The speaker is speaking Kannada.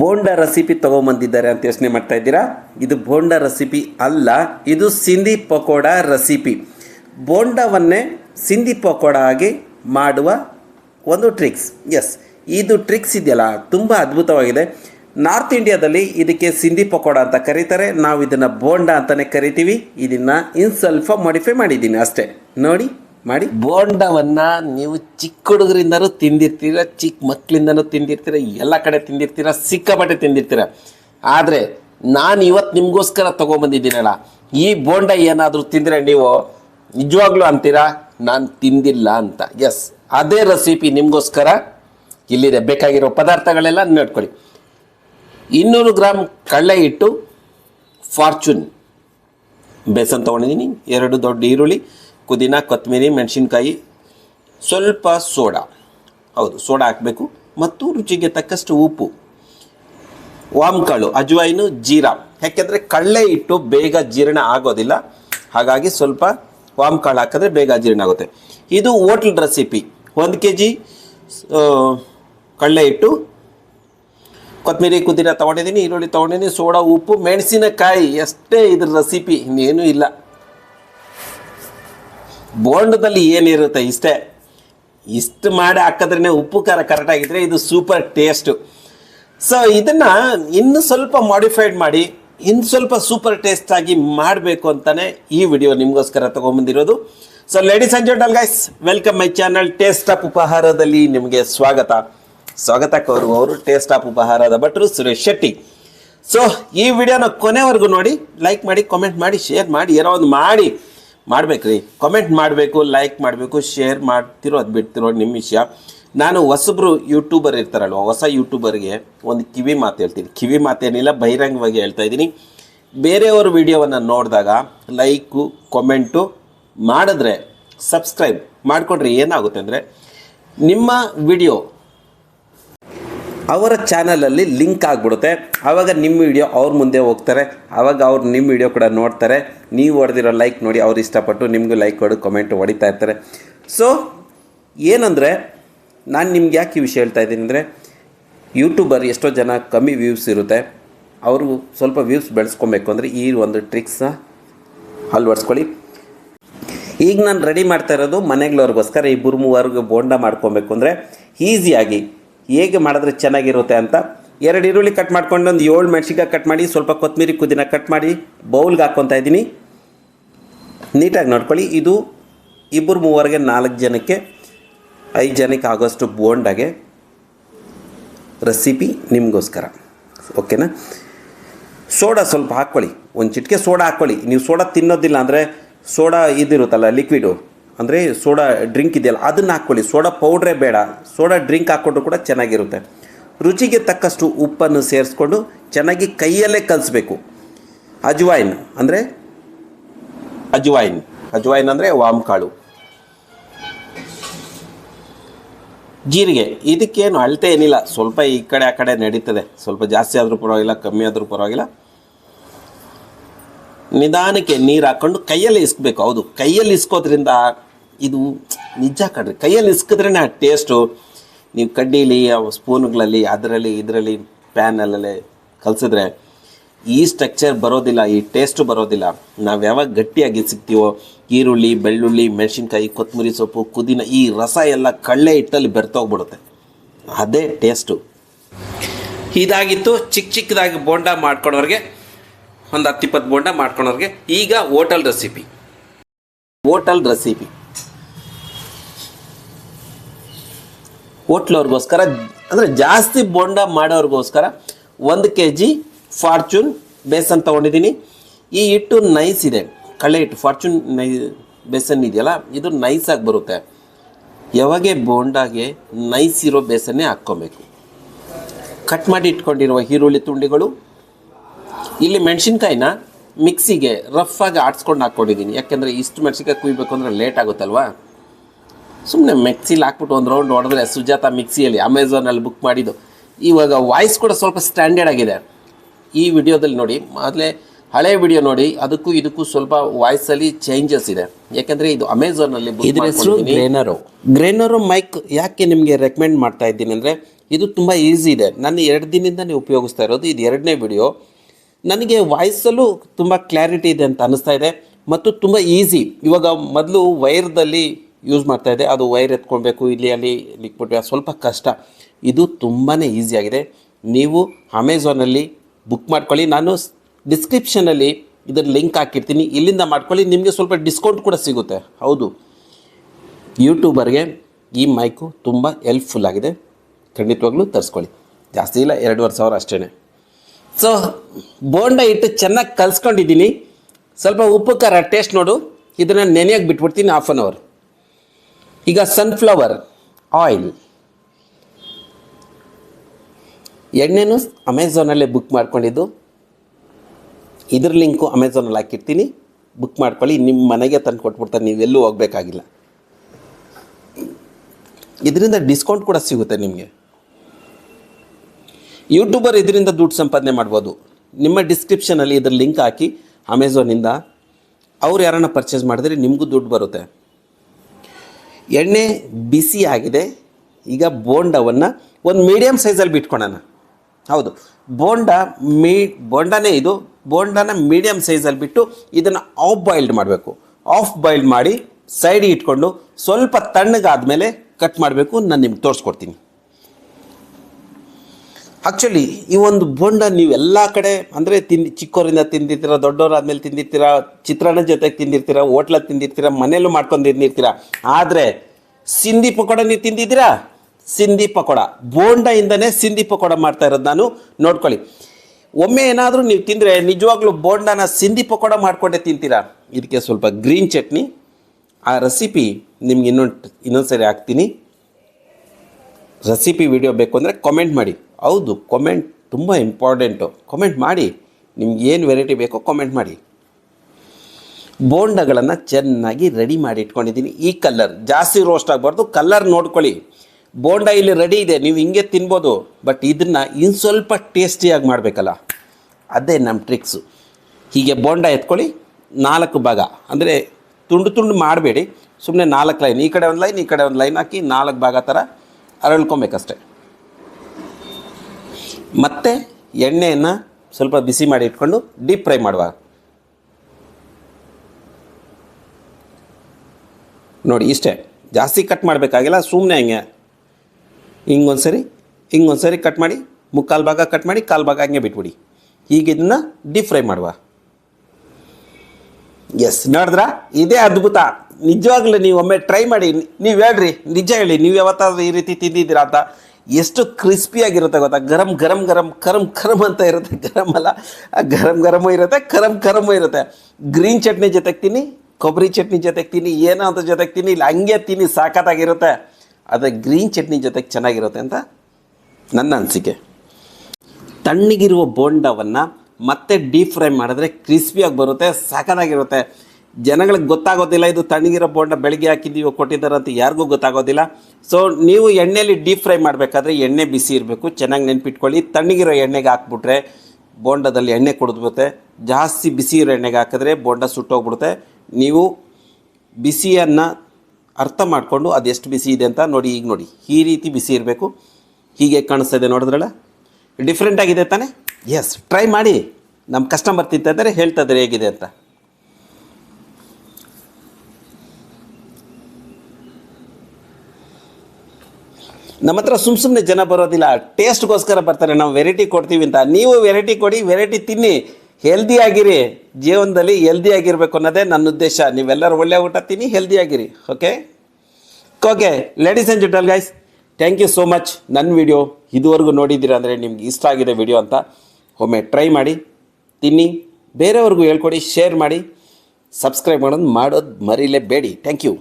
ಬೋಂಡ ರೆಸಿಪಿ ತೊಗೊಂಬಂದಿದ್ದಾರೆ ಅಂತ ಯೋಚನೆ ಮಾಡ್ತಾ ಇದ್ದೀರಾ? ಇದು ಬೋಂಡ ರೆಸಿಪಿ ಅಲ್ಲ, ಇದು ಸಿಂಧಿ ಪಕೋಡ ರೆಸಿಪಿ ಬೋಂಡವನ್ನೇ ಸಿಂಧಿ ಪಕೋಡ ಆಗಿ ಮಾಡುವ ಒಂದು ಟ್ರಿಕ್ಸ್ ಎಸ್ ಇದು ಟ್ರಿಕ್ಸ್ ಇದೆಯಲ್ಲ, ತುಂಬ ಅದ್ಭುತವಾಗಿದೆ. ನಾರ್ತ್ ಇಂಡಿಯಾದಲ್ಲಿ ಇದಕ್ಕೆ ಸಿಂಧಿ ಪಕೋಡ ಅಂತ ಕರೀತಾರೆ. ನಾವು ಇದನ್ನು ಬೋಂಡ ಅಂತಲೇ ಕರಿತೀವಿ. ಇದನ್ನು ಇನ್ಸಲ್ಫ ಸ್ವಲ್ಪ ಮಾಡಿಫೈ ಮಾಡಿದ್ದೀನಿ ಅಷ್ಟೇ. ನೋಡಿ. ಮಾಡಿ. ಬೋಂಡವನ್ನ ನೀವು ಚಿಕ್ಕ ಹುಡುಗರಿಂದನೂ ತಿಂದಿರ್ತೀರ, ಚಿಕ್ಕ ಮಕ್ಕಳಿಂದನೂ ತಿಂದಿರ್ತೀರ, ಎಲ್ಲ ಕಡೆ ತಿಂದಿರ್ತೀರ, ಸಿಕ್ಕಾಪಟ್ಟೆ ತಿಂದಿರ್ತೀರ. ಆದರೆ ನಾನು ಇವತ್ತು ನಿಮಗೋಸ್ಕರ ತೊಗೊಂಬಂದಿದ್ದೀನಲ್ಲ, ಈ ಬೋಂಡ ಏನಾದರೂ ತಿಂದರೆ ನೀವು ನಿಜವಾಗ್ಲೂ ಅಂತೀರಾ? ನಾನು ತಿಂದಿಲ್ಲ ಅಂತ. ಎಸ್ ಅದೇ ರೆಸಿಪಿ ನಿಮಗೋಸ್ಕರ ಇಲ್ಲಿದೆ. ಬೇಕಾಗಿರೋ ಪದಾರ್ಥಗಳೆಲ್ಲ ನೋಡ್ಕೊಳ್ಳಿ. ಇನ್ನೂರು ಗ್ರಾಮ್ ಕಡಲೆ ಹಿಟ್ಟು ಫಾರ್ಚೂನ್ ಬೇಸನ್ ತೊಗೊಂಡಿದ್ದೀನಿ. ಎರಡು ದೊಡ್ಡ ಈರುಳ್ಳಿ ಪುದೀನ, ಕೊತ್ತಂಬರಿ, ಮೆಣಸಿನ್ಕಾಯಿ, ಸ್ವಲ್ಪ ಸೋಡಾ. ಹೌದು, ಸೋಡಾ ಹಾಕಬೇಕು ಮತ್ತು ರುಚಿಗೆ ತಕ್ಕಷ್ಟು ಉಪ್ಪು. ವಾಮ್ಕಾಳು ಅಜ್ವೈನು ಜೀರಾ. ಯಾಕೆಂದರೆ ಕಡಲೆ ಇಟ್ಟು ಬೇಗ ಜೀರ್ಣ ಆಗೋದಿಲ್ಲ. ಹಾಗಾಗಿ ಸ್ವಲ್ಪ ವಾಮ್ಕಾಳು ಹಾಕಿದ್ರೆ ಬೇಗ ಜೀರ್ಣ ಆಗುತ್ತೆ. ಇದು ಹೋಟ್ಲ್ ರೆಸಿಪಿ. ಒಂದು ಕೆ ಜಿ ಕಡಲೆ ಇಟ್ಟು ಕೊತ್ತಂಬರಿ ಕುದಿನ ತೊಗೊಂಡಿದ್ದೀನಿ, ಈರುಳ್ಳಿ ತೊಗೊಂಡಿದ್ದೀನಿ, ಸೋಡಾ, ಉಪ್ಪು, ಮೆಣಸಿನಕಾಯಿ, ಎಷ್ಟೇ ಇದ್ರ ರೆಸಿಪಿ, ಇನ್ನೇನೂ ಇಲ್ಲ. ಬೋಂಡದಲ್ಲಿ ಏನಿರುತ್ತೆ ಇಷ್ಟೇ? ಇಷ್ಟು ಮಾಡಿ ಹಾಕಿದ್ರೆ ಉಪ್ಪು, ಖಾರ ಕರೆಕ್ಟಾಗಿದ್ದರೆ ಇದು ಸೂಪರ್ ಟೇಸ್ಟು. ಸೊ ಇದನ್ನು ಇನ್ನು ಸ್ವಲ್ಪ ಮಾಡಿಫೈಡ್ ಮಾಡಿ, ಇನ್ನು ಸ್ವಲ್ಪ ಸೂಪರ್ ಟೇಸ್ಟ್ ಆಗಿ ಮಾಡಬೇಕು ಅಂತಲೇ ಈ ವಿಡಿಯೋ ನಿಮಗೋಸ್ಕರ ತೊಗೊಂಬಂದಿರೋದು. So ladies and gentle guys welcome my channel taste of ಉಪಹಾರದಲ್ಲಿ ನಿಮಗೆ ಸ್ವಾಗತ. ಸ್ವಾಗತ ಕೋರುವವರು ಟೇಸ್ಟ್ ಆಫ್ ಉಪಹಾರದ ಭಟ್ರು ಸುರೇಶ್ ಶೆಟ್ಟಿ. ಸೊ ಈ ವಿಡಿಯೋನ ಕೊನೆವರೆಗೂ ನೋಡಿ ಲೈಕ್ ಮಾಡಿ ಕಾಮೆಂಟ್ ಮಾಡಿ ಶೇರ್ ಮಾಡಿ, ಏನೋ ಒಂದು ಮಾಡಿ. ಮಾಡ್ಬೇಕ್ರಿ ಕಾಮೆಂಟ್ ಮಾಡಬೇಕು ಲೈಕ್ ಮಾಡಬೇಕು ಶೇರ್ ಮಾಡ್ತಿರೋ ಅದು ಬಿಡ್ತಿರೋ ನಿಮ್ಮ ವಿಷಯ. ನಾನು ಹೊಸಬ್ರು ಯೂಟ್ಯೂಬರ್ ಇರ್ತಾರಲ್ವ, ಹೊಸ ಯೂಟ್ಯೂಬರ್ಗೆ ಒಂದು ಕಿವಿ ಮಾತು ಹೇಳ್ತೀನಿ. ಕಿವಿ ಮಾತೇನಿಲ್ಲ ಬಹಿರಂಗವಾಗಿ ಹೇಳ್ತಾ ಇದ್ದೀನಿ. ಬೇರೆಯವ್ರ ವಿಡಿಯೋವನ್ನು ನೋಡಿದಾಗ ಲೈಕು ಕಮೆಂಟು ಮಾಡಿದ್ರೆ ಸಬ್ಸ್ಕ್ರೈಬ್ ಮಾಡಿಕೊಂಡ್ರೆ ಏನಾಗುತ್ತೆ ಅಂದರೆ, ನಿಮ್ಮ ವಿಡಿಯೋ ಅವರ ಚಾನಲಲ್ಲಿ ಲಿಂಕ್ ಆಗಿಬಿಡುತ್ತೆ. ಆವಾಗ ನಿಮ್ಮ ವಿಡಿಯೋ ಅವ್ರ ಮುಂದೆ ಹೋಗ್ತಾರೆ. ಆವಾಗ ಅವ್ರು ನಿಮ್ಮ ವಿಡಿಯೋ ಕೂಡ ನೋಡ್ತಾರೆ. ನೀವು ಹೊಡೆದಿರೋ ಲೈಕ್ ನೋಡಿ ಅವ್ರು ಇಷ್ಟಪಟ್ಟು ನಿಮಗೂ ಲೈಕ್ ಹೊಡೆದು ಕಮೆಂಟ್ ಹೊಡಿತಾ ಇರ್ತಾರೆ. ಸೊ ಏನಂದರೆ, ನಾನು ನಿಮ್ಗೆ ಯಾಕೆ ಈ ವಿಷಯ ಹೇಳ್ತಾ ಇದ್ದೀನಿ ಅಂದರೆ ಯೂಟ್ಯೂಬರ್ ಎಷ್ಟೋ ಜನ ಕಮ್ಮಿ ವ್ಯೂಸ್ ಇರುತ್ತೆ. ಅವರು ಸ್ವಲ್ಪ ವ್ಯೂಸ್ ಬೆಳೆಸ್ಕೊಬೇಕು ಅಂದರೆ ಈ ಒಂದು ಟ್ರಿಕ್ಸ್ನ ಅಳವಡಿಸ್ಕೊಳ್ಳಿ. ಈಗ ನಾನು ರೆಡಿ ಮಾಡ್ತಾ ಇರೋದು ಮನೆಗಳವ್ರಿಗೋಸ್ಕರ ಇಬ್ಬರು ಮೂವರ್ಗೆ ಬೋಂಡ ಮಾಡ್ಕೊಬೇಕು ಅಂದರೆ ಈಸಿಯಾಗಿ ಹೇಗೆ ಮಾಡಿದ್ರೆ ಚೆನ್ನಾಗಿರುತ್ತೆ ಅಂತ. ಎರಡು ಈರುಳ್ಳಿ ಕಟ್ ಮಾಡ್ಕೊಂಡು ಒಂದು ಏಳು ಮೆಣಸಿನ್ಕಾಯಿ ಕಟ್ ಮಾಡಿ, ಸ್ವಲ್ಪ ಕೊತ್ತಂಬರಿ ಕುದಿನ ಕಟ್ ಮಾಡಿ ಬೌಲ್ಗೆ ಹಾಕ್ಕೊತಾ ಇದ್ದೀನಿ. ನೀಟಾಗಿ ನೋಡ್ಕೊಳ್ಳಿ, ಇದು ಇಬ್ಬರು ಮೂವರಿಗೆ ನಾಲ್ಕು ಜನಕ್ಕೆ, ಐದು ಜನಕ್ಕೆ ಆಗೋಷ್ಟು ಬೋಂಡಾಗೆ ರೆಸಿಪಿ ನಿಮಗೋಸ್ಕರ. ಓಕೆನಾ ಸೋಡಾ ಸ್ವಲ್ಪ ಹಾಕ್ಕೊಳ್ಳಿ, ಒಂದು ಚಿಟಿಕೆ ಸೋಡಾ ಹಾಕ್ಕೊಳ್ಳಿ. ನೀವು ಸೋಡಾ ತಿನ್ನೋದಿಲ್ಲ ಅಂದರೆ ಸೋಡಾ ಇದಿರುತ್ತಲ್ಲ ಲಿಕ್ವಿಡು ಅಂದರೆ ಸೋಡಾ ಡ್ರಿಂಕ್ ಇದೆಯಲ್ಲ, ಅದನ್ನು ಹಾಕ್ಕೊಳ್ಳಿ. ಸೋಡಾ ಪೌಡ್ರೇ ಬೇಡ. ಸೋಡಾ ಡ್ರಿಂಕ್ ಹಾಕ್ಕೊಂಡ್ರು ಕೂಡ ಚೆನ್ನಾಗಿರುತ್ತೆ. ರುಚಿಗೆ ತಕ್ಕಷ್ಟು ಉಪ್ಪನ್ನು ಸೇರಿಸ್ಕೊಂಡು ಚೆನ್ನಾಗಿ ಕೈಯಲ್ಲೇ ಕಲಿಸ್ಬೇಕು. ಅಜ್ವಾಯಿನ್ ಅಂದರೆ ಅಜ್ವಾಯಿನ್. ಅಜ್ವಾಯಿನ್ ಅಂದರೆ ವಾಮ್ಕಾಳು ಜೀರಿಗೆ, ಇದಕ್ಕೇನು ಅಳತೆ ಏನಿಲ್ಲ. ಸ್ವಲ್ಪ ಈ ಕಡೆ, ಆ ಕಡೆ ನಡೀತದೆ. ಸ್ವಲ್ಪ ಜಾಸ್ತಿ ಆದರೂ ಪರವಾಗಿಲ್ಲ, ಕಮ್ಮಿ ಆದರೂ ಪರವಾಗಿಲ್ಲ. ನಿಧಾನಕ್ಕೆ ನೀರು ಹಾಕ್ಕೊಂಡು ಕೈಯಲ್ಲಿ ಇಸ್ಕಬೇಕು, ಹೌದು. ಕೈಯಲ್ಲಿ ಇಸ್ಕೋದ್ರಿಂದ ಇದು ನಿಜ ಕಡ್ರಿ ಕೈಯಲ್ಲಿ ಇಸ್ಕಿದ್ರೇ ಆ ಟೇಸ್ಟು ನೀವು ಕಡ್ಡೀಲಿ ಅವು ಸ್ಪೂನ್ಗಳಲ್ಲಿ ಅದರಲ್ಲಿ, ಇದರಲ್ಲಿ ಪ್ಯಾನಲ್ಲೇ ಕಲಸಿದ್ರೆ ಈ ಸ್ಟ್ರಕ್ಚರ್ ಬರೋದಿಲ್ಲ, ಈ ಟೇಸ್ಟು ಬರೋದಿಲ್ಲ. ನಾವು ಯಾವಾಗ ಗಟ್ಟಿಯಾಗಿ ಸಿಗ್ತೀವೋ, ಈರುಳ್ಳಿ, ಬೆಳ್ಳುಳ್ಳಿ, ಮೆಣಸಿನ್ಕಾಯಿ ಕೊತ್ತಂಬರಿ ಸೊಪ್ಪು ಕುದಿನ ಈ ರಸ ಎಲ್ಲ ಕಳ್ಳೆ ಹಿಟ್ಟಲ್ಲಿ ಬೆರ್ತೋಗ್ಬಿಡುತ್ತೆ ಅದೇ ಟೇಸ್ಟು ಇದಾಗಿತ್ತು ಚಿಕ್ಕ ಚಿಕ್ಕದಾಗಿ ಬೋಂಡ ಮಾಡ್ಕೊಳೋರಿಗೆ. ಒಂದು ಹತ್ತು ಇಪ್ಪತ್ತು ಬೋಂಡ ಮಾಡ್ಕೊಳೋರಿಗೆ ಈಗ ಹೋಟಲ್ ರೆಸಿಪಿ ಹೋಟಲ್ ರೆಸಿಪಿ ಹೋಟ್ಲವ್ರಿಗೋಸ್ಕರ, ಅಂದರೆ ಜಾಸ್ತಿ ಬೋಂಡ ಮಾಡೋರಿಗೋಸ್ಕರ ಒಂದು ಕೆ ಜಿ ಫಾರ್ಚೂನ್ ಬೇಸನ್ ತೊಗೊಂಡಿದ್ದೀನಿ. ಈ ಹಿಟ್ಟು ನೈಸ್ ಇದೆ. ಕಳ್ಳೆ ಹಿಟ್ಟು, ಫಾರ್ಚೂನ್ ನೈ, ಬೇಸನ್ ಇದೆಯಲ್ಲ, ಇದು ನೈಸಾಗಿ ಬರುತ್ತೆ. ಯಾವಾಗೆ ಬೋಂಡಾಗೆ ನೈಸ್ ಇರೋ ಬೇಸನ್ನೇ ಹಾಕ್ಕೊಬೇಕು. ಕಟ್ ಮಾಡಿ ಇಟ್ಕೊಂಡಿರುವ ಈರುಳ್ಳಿ ತುಂಡಿಗಳು ಇಲ್ಲಿ ಮೆಣಸಿನ್ಕಾಯಿನ ಮಿಕ್ಸಿಗೆ ರಫ್ ಆಗಿ ಆಡಿಸ್ಕೊಂಡು ಹಾಕ್ಕೊಂಡಿದ್ದೀನಿ. ಯಾಕೆಂದರೆ ಇಷ್ಟು ಮೆಣಸಿನ್ಕಾಯಿ ಕುಯ್ಬೇಕು ಅಂದರೆ ಲೇಟ್ ಆಗುತ್ತಲ್ವಾ? ಸುಮ್ಮನೆ ಮಿಕ್ಸಿಲಿ ಹಾಕ್ಬಿಟ್ಟು ಒಂದು ರೌಂಡ್ ಹೊಡೆದ್ರೆ ಸುಜಾತ ಮಿಕ್ಸಿಯಲ್ಲಿ ಅಮೆಝಾನಲ್ಲಿ ಬುಕ್ ಮಾಡಿದ್ದು. ಇವಾಗ ವಾಯ್ಸ್ ಕೂಡ ಸ್ವಲ್ಪ ಸ್ಟ್ಯಾಂಡರ್ಡ್ ಆಗಿದೆ. ಈ ವಿಡಿಯೋದಲ್ಲಿ ನೋಡಿ ಮೊದಲೇ ಹಳೆ ವಿಡಿಯೋ ನೋಡಿ ಅದಕ್ಕೂ ಇದಕ್ಕೂ ಸ್ವಲ್ಪ ವಾಯ್ಸಲ್ಲಿ ಚೇಂಜಸ್ ಇದೆ. ಯಾಕೆಂದರೆ ಇದು ಅಮೆಝಾನಲ್ಲಿ ಇದ್ರ ಹೆಸರು ಗ್ರೇನರೋ ಗ್ರೇನರೋ ಮೈಕ್ ಯಾಕೆ ನಿಮಗೆ ರೆಕಮೆಂಡ್ ಮಾಡ್ತಾ ಇದ್ದೀನಿ ಅಂದರೆ ಇದು ತುಂಬ ಈಸಿ ಇದೆ. ನಾನು ಎರಡು ದಿನದಿಂದ ನೀವು ಉಪಯೋಗಿಸ್ತಾ ಇರೋದು ಇದು ಎರಡನೇ ವಿಡಿಯೋ ನನಗೆ ವಾಯ್ಸಲ್ಲೂ ತುಂಬ ಕ್ಲಾರಿಟಿ ಇದೆ ಅಂತ ಅನ್ನಿಸ್ತಾ ಇದೆ ಮತ್ತು ತುಂಬ ಈಸಿ ಇವಾಗ ಮೊದಲು ವೈರ್ದಲ್ಲಿ ಯೂಸ್ ಮಾಡ್ತಾ ಇದೆ ಅದು ವೈರ್ ಎತ್ಕೊಳ್ಬೇಕು, ಇಲ್ಲಿ ಅಲ್ಲಿ ಲಿಕ್ಬಿಟ್ಟು ಸ್ವಲ್ಪ ಕಷ್ಟ. ಇದು ತುಂಬಾ ಈಸಿಯಾಗಿದೆ ನೀವು ಅಮೆಝಾನಲ್ಲಿ ಬುಕ್ ಮಾಡ್ಕೊಳ್ಳಿ. ನಾನು ಡಿಸ್ಕ್ರಿಪ್ಷನಲ್ಲಿ ಇದರ ಲಿಂಕ್ ಹಾಕಿರ್ತೀನಿ. ಇಲ್ಲಿಂದ ಮಾಡ್ಕೊಳ್ಳಿ. ನಿಮಗೆ ಸ್ವಲ್ಪ ಡಿಸ್ಕೌಂಟ್ ಕೂಡ ಸಿಗುತ್ತೆ. ಹೌದು. ಯೂಟ್ಯೂಬರ್ಗೆ ಈ ಮೈಕು ತುಂಬ ಹೆಲ್ಪ್ಫುಲ್ ಆಗಿದೆ. ಖಂಡಿತವಾಗ್ಲೂ ತರಿಸ್ಕೊಳ್ಳಿ. ಜಾಸ್ತಿ ಇಲ್ಲ, ಎರಡೂವರೆ ಸಾವಿರ ಅಷ್ಟೇ ಸೊ ಬೋಂಡ ಇಟ್ಟು ಚೆನ್ನಾಗಿ ಕಲ್ಸ್ಕೊಂಡಿದ್ದೀನಿ. ಸ್ವಲ್ಪ ಉಪ್ಪು, ಖಾರ ಟೇಸ್ಟ್ ನೋಡು. ಇದನ್ನು ನೆನೆಯಾಗಿ ಬಿಟ್ಬಿಡ್ತೀನಿ ಹಾಫ್ ಆನ್ ಅವರ್ ಈಗ ಸನ್ಫ್ಲವರ್ ಆಯಿಲ್ ಎಣ್ಣೆನೂ ಅಮೆಝಾನಲ್ಲೇ ಬುಕ್ ಮಾಡ್ಕೊಂಡಿದ್ದು. ಇದ್ರ ಲಿಂಕು ಅಮೆಝಾನಲ್ಲಿ ಹಾಕಿರ್ತೀನಿ. ಬುಕ್ ಮಾಡ್ಕೊಳ್ಳಿ ನಿಮ್ಮ ಮನೆಗೆ ತಂದು ಕೊಟ್ಬಿಡ್ತಾರೆ ನೀವೆಲ್ಲೂ ಹೋಗಬೇಕಾಗಿಲ್ಲ. ಇದರಿಂದ ಡಿಸ್ಕೌಂಟ್ ಕೂಡ ಸಿಗುತ್ತೆ ನಿಮಗೆ. ಯೂಟ್ಯೂಬರ್ ಇದರಿಂದ ದುಡ್ಡು ಸಂಪಾದನೆ ಮಾಡ್ಬೋದು. ನಿಮ್ಮ ಡಿಸ್ಕ್ರಿಪ್ಷನಲ್ಲಿ ಇದ್ರ ಲಿಂಕ್ ಹಾಕಿ ಅಮೆಝಾನಿಂದ ಅವ್ರು ಯಾರನ್ನ ಪರ್ಚೇಸ್ ಮಾಡಿದ್ರೆ ನಿಮಗೂ ದುಡ್ಡು ಬರುತ್ತೆ. ಎಣ್ಣೆ ಬಿಸಿ ಆಗಿದೆ. ಈಗ ಬೋಂಡವನ್ನು ಒಂದು ಮೀಡಿಯಮ್ ಸೈಜಲ್ಲಿ ಬಿಟ್ಕೊಳೋಣ. ಹೌದು. ಬೋಂಡ ಮೀ, ಬೋಂಡನೇ ಇದು. ಬೋಂಡನ ಮೀಡಿಯಮ್ ಸೈಜಲ್ಲಿ ಬಿಟ್ಟು ಇದನ್ನು ಆಫ್ ಬಾಯ್ಲ್ಡ್ ಮಾಡಬೇಕು. ಆಫ್ ಬಾಯ್ಲ್ಡ್ ಮಾಡಿ ಸೈಡಿಗೆ ಇಟ್ಕೊಂಡು ಸ್ವಲ್ಪ ತಣ್ಣಗಾದ ಮೇಲೆ ಕಟ್ ಮಾಡಬೇಕು. ನಾನು ನಿಮ್ಗೆ ತೋರಿಸ್ಕೊಡ್ತೀನಿ. ಆ್ಯಕ್ಚುಲಿ ಈ ಒಂದು ಬೋಂಡ ನೀವು ಎಲ್ಲ ಕಡೆ, ಅಂದರೆ ತಿಂದು ಚಿಕ್ಕವರಿಂದ ತಿಂದಿರ್ತೀರ ದೊಡ್ಡವರಾದ್ಮೇಲೆ ತಿಂದಿರ್ತೀರ, ಚಿತ್ರಾನ್ನ ಜೊತೆಗೆ ತಿಂದಿರ್ತೀರ ಹೋಟ್ಲಲ್ಲಿ ತಿಂದಿರ್ತೀರ ಮನೆಯಲ್ಲೂ ಮಾಡ್ಕೊಂಡು ತಿಂದಿರ್ತೀರ. ಆದರೆ ಸಿಂಧಿ ಪಕೋಡ ನೀವು ತಿಂದಿದ್ದೀರಾ? ಸಿಂಧಿ ಪಕೋಡ. ಬೋಂಡಯಿಂದನೇ ಸಿಂಧಿ ಪಕೋಡ ಮಾಡ್ತಾ ಇರೋದು ನಾನು. ನೋಡ್ಕೊಳ್ಳಿ. ಒಮ್ಮೆ ಏನಾದರೂ ನೀವು ತಿಂದರೆ ನಿಜವಾಗ್ಲೂ ಬೋಂಡನ ಸಿಂಧಿ ಪಕೋಡ ಮಾಡಿಕೊಂಡೇ ತಿಂತೀರಾ? ಇದಕ್ಕೆ ಸ್ವಲ್ಪ ಗ್ರೀನ್ ಚಟ್ನಿ. ಆ ರೆಸಿಪಿ ನಿಮ್ಗೆ ಇನ್ನೊಂದು ಇನ್ನೊಂದು ಸರಿ ಹಾಕ್ತೀನಿ. ರೆಸಿಪಿ ವಿಡಿಯೋ ಬೇಕು ಅಂದರೆ ಕಾಮೆಂಟ್ ಮಾಡಿ. ಹೌದು ಕಮೆಂಟ್ ತುಂಬ ಇಂಪಾರ್ಟೆಂಟು ಕಮೆಂಟ್ ಮಾಡಿ, ನಿಮ್ಗೆ ಏನು ವೆರೈಟಿ ಬೇಕೋ ಕಮೆಂಟ್ ಮಾಡಿ. ಬೋಂಡಗಳನ್ನು ಚೆನ್ನಾಗಿ ರೆಡಿ ಮಾಡಿ ಇಟ್ಕೊಂಡಿದ್ದೀನಿ. ಈ ಕಲ್ಲರ್ ಜಾಸ್ತಿ ರೋಸ್ಟ್ ಆಗಬಾರ್ದು ಕಲ್ಲರ್ ನೋಡ್ಕೊಳ್ಳಿ. ಬೋಂಡ ಇಲ್ಲಿ ರೆಡಿ ಇದೆ, ನೀವು ಹಿಂಗೆ ತಿನ್ಬೋದು ಬಟ್ ಇದನ್ನು ಇನ್ನು ಸ್ವಲ್ಪ ಟೇಸ್ಟಿಯಾಗಿ ಮಾಡಬೇಕಲ್ಲ. ಅದೇ ನಮ್ಮ ಟ್ರಿಕ್ಸು ಹೀಗೆ ಬೋಂಡ ಎತ್ಕೊಳ್ಳಿ, ನಾಲ್ಕು ಭಾಗ. ಅಂದರೆ ತುಂಡು ತುಂಡು ಮಾಡಬೇಡಿ. ಸುಮ್ಮನೆ ನಾಲ್ಕು ಲೈನ್ ಈ ಕಡೆ ಒಂದು ಲೈನ್ ಈ ಕಡೆ ಒಂದು ಲೈನ್ ಹಾಕಿ ನಾಲ್ಕು ಭಾಗ ಥರ ಅರಳ್ಕೊಬೇಕಷ್ಟೆ. ಮತ್ತು ಎಣ್ಣೆಯನ್ನು ಸ್ವಲ್ಪ ಬಿಸಿ ಮಾಡಿ ಇಟ್ಕೊಂಡು ಡೀಪ್ ಫ್ರೈ ಮಾಡುವ. ನೋಡಿ, ಇಷ್ಟೇ. ಜಾಸ್ತಿ ಕಟ್ ಮಾಡಬೇಕಾಗಿಲ್ಲ ಸುಮ್ಮನೆ ಹಂಗೆ. ಹಿಂಗೊಂದು ಸರಿ ಹಿಂಗೊಂದು ಸರಿ ಕಟ್ ಮಾಡಿ, ಮುಕ್ಕಾಲು ಭಾಗ ಕಟ್ ಮಾಡಿ, ಕಾಲು ಭಾಗ ಹಂಗೆ ಬಿಟ್ಬಿಡಿ. ಈಗ ಇದನ್ನ ಡೀಪ್ ಫ್ರೈ ಮಾಡುವ. ಎಸ್ ನೋಡಿದ್ರ? ಇದೇ ಅದ್ಭುತ. ನಿಜವಾಗ್ಲೂ ನೀವು ಒಮ್ಮೆ ಟ್ರೈ ಮಾಡಿ, ನೀವು ಹೇಳ್ರಿ, ನಿಜ ಹೇಳಿ, ನೀವು ಯಾವತ್ತಾದ್ರೂ ಈ ರೀತಿ ತಿಂದಿದ್ದೀರಾ ಅಂತ. ಎಷ್ಟು ಕ್ರಿಸ್ಪಿಯಾಗಿರುತ್ತೆ ಗೊತ್ತಾ? ಗರಂ ಗರಂ ಗರಂ, ಕರಂ ಕರಂ ಅಂತ ಇರುತ್ತೆ. ಗರಂ ಅಲ್ಲ ಗರಂ, ಗರಮು ಇರುತ್ತೆ, ಕರಂ, ಕರಮು ಇರುತ್ತೆ. ಗ್ರೀನ್ ಚಟ್ನಿ ಜೊತೆಗೆ ತಿನ್ನಿ, ಕೊಬ್ಬರಿ ಚಟ್ನಿ ಜೊತೆಗೆ ತಿನ್ನಿ, ಏನೋ ಅಂತ ಜೊತೆಗೆ ತಿನ್ನಿ, ಇಲ್ಲ ಹಂಗೆ ತಿನ್ನಿ, ಸಾಕತ್ತಾಗಿರುತ್ತೆ. ಆದರೆ ಗ್ರೀನ್ ಚಟ್ನಿ ಜೊತೆಗೆ ಚೆನ್ನಾಗಿರುತ್ತೆ ಅಂತ ನನ್ನ ಅನಿಸಿಕೆ. ತಣ್ಣಗಿರುವ ಬೋಂಡವನ್ನು ಮತ್ತೆ ಡೀಪ್ ಫ್ರೈ ಮಾಡಿದ್ರೆ ಕ್ರಿಸ್ಪಿಯಾಗಿ ಬರುತ್ತೆ ಸಾಕದಾಗಿರುತ್ತೆ ಜನಗಳಿಗೆ ಗೊತ್ತಾಗೋದಿಲ್ಲ, ಇದು ತಣ್ಣಗಿರೋ ಬೋಂಡ ಬೆಳಗ್ಗೆ ಹಾಕಿದ್ದೀವಿ ಕೊಟ್ಟಿದ್ದಾರೆ ಅಂತ ಯಾರಿಗೂ ಗೊತ್ತಾಗೋದಿಲ್ಲ. ಸೊ ನೀವು ಎಣ್ಣೆಯಲ್ಲಿ ಡೀಪ್ ಫ್ರೈ ಮಾಡಬೇಕಾದ್ರೆ ಎಣ್ಣೆ ಬಿಸಿ ಇರಬೇಕು, ಚೆನ್ನಾಗಿ ನೆನ್ಪಿಟ್ಕೊಳ್ಳಿ. ತಣ್ಣಗಿರೋ ಎಣ್ಣೆಗೆ ಹಾಕ್ಬಿಟ್ರೆ ಬೋಂಡದಲ್ಲಿ ಎಣ್ಣೆ ಕುಡಿದ್ಬಿಡುತ್ತೆ. ಜಾಸ್ತಿ ಬಿಸಿ ಇರೋ ಎಣ್ಣೆಗೆ ಹಾಕಿದ್ರೆ ಬೋಂಡ ಸುಟ್ಟೋಗ್ಬಿಡುತ್ತೆ. ನೀವು ಬಿಸಿಯನ್ನು ಅರ್ಥ ಮಾಡಿಕೊಂಡು ಎಷ್ಟು ಬಿಸಿ ಇದೆ ಅಂತ ನೋಡಿ, ಈಗ ನೋಡಿ. ಈ ರೀತಿ ಬಿಸಿ ಇರಬೇಕು. ಹೀಗೆ ಕಾಣಿಸ್ತಾ ಇದೆ ನೋಡಿದ್ರಲ್ಲ ಡಿಫ್ರೆಂಟಾಗಿದೆ ತಾನೇ? ಎಸ್ ಟ್ರೈ ಮಾಡಿ. ನಮ್ಮ ಕಸ್ಟಮರ್ ತಿಂತ ಇದ್ದಾರೆ, ಹೇಳ್ತಾ ಇದ್ದಾರೆ ಹೇಗಿದೆ ಅಂತ. ನಮ್ಮ ಹತ್ರ ಸುಮ್ಮ ಸುಮ್ಮನೆ ಜನ ಬರೋದಿಲ್ಲ. ಟೇಸ್ಟ್ಗೋಸ್ಕರ ಬರ್ತಾರೆ. ನಾವು ವೆರೈಟಿ ಕೊಡ್ತೀವಿ ಅಂತ. ನೀವು ವೆರೈಟಿ ಕೊಡಿ ವೆರೈಟಿ ತಿನ್ನಿ. ಹೆಲ್ದಿ ಆಗಿರಿ. ಜೀವನದಲ್ಲಿ ಹೆಲ್ದಿ ಆಗಿರಬೇಕು ಅನ್ನೋದೇ ನನ್ನ ಉದ್ದೇಶ. ನೀವೆಲ್ಲರೂ ಒಳ್ಳೆ ಊಟ ತಿನ್ನಿ ಹೆಲ್ದಿ ಆಗಿರಿ. Okay okay ladies and gentle guys thank you so much ನನ್ನ ವಿಡಿಯೋ ಇದುವರೆಗೂ ನೋಡಿದ್ದೀರಾ ಅಂದರೆ ನಿಮ್ಗೆ ಇಷ್ಟ ಆಗಿದೆ ವಿಡಿಯೋ ಅಂತ ಒಮ್ಮೆ ಟ್ರೈ ಮಾಡಿ, ತಿನ್ನಿ. ಬೇರೆಯವ್ರಿಗೂ ಹೇಳ್ಕೊಡಿ ಶೇರ್ ಮಾಡಿ. ಸಬ್ಸ್ಕ್ರೈಬ್ ಮಾಡೋದು ಮಾಡೋದು ಮರೀಲೇಬೇಡಿ. Thank you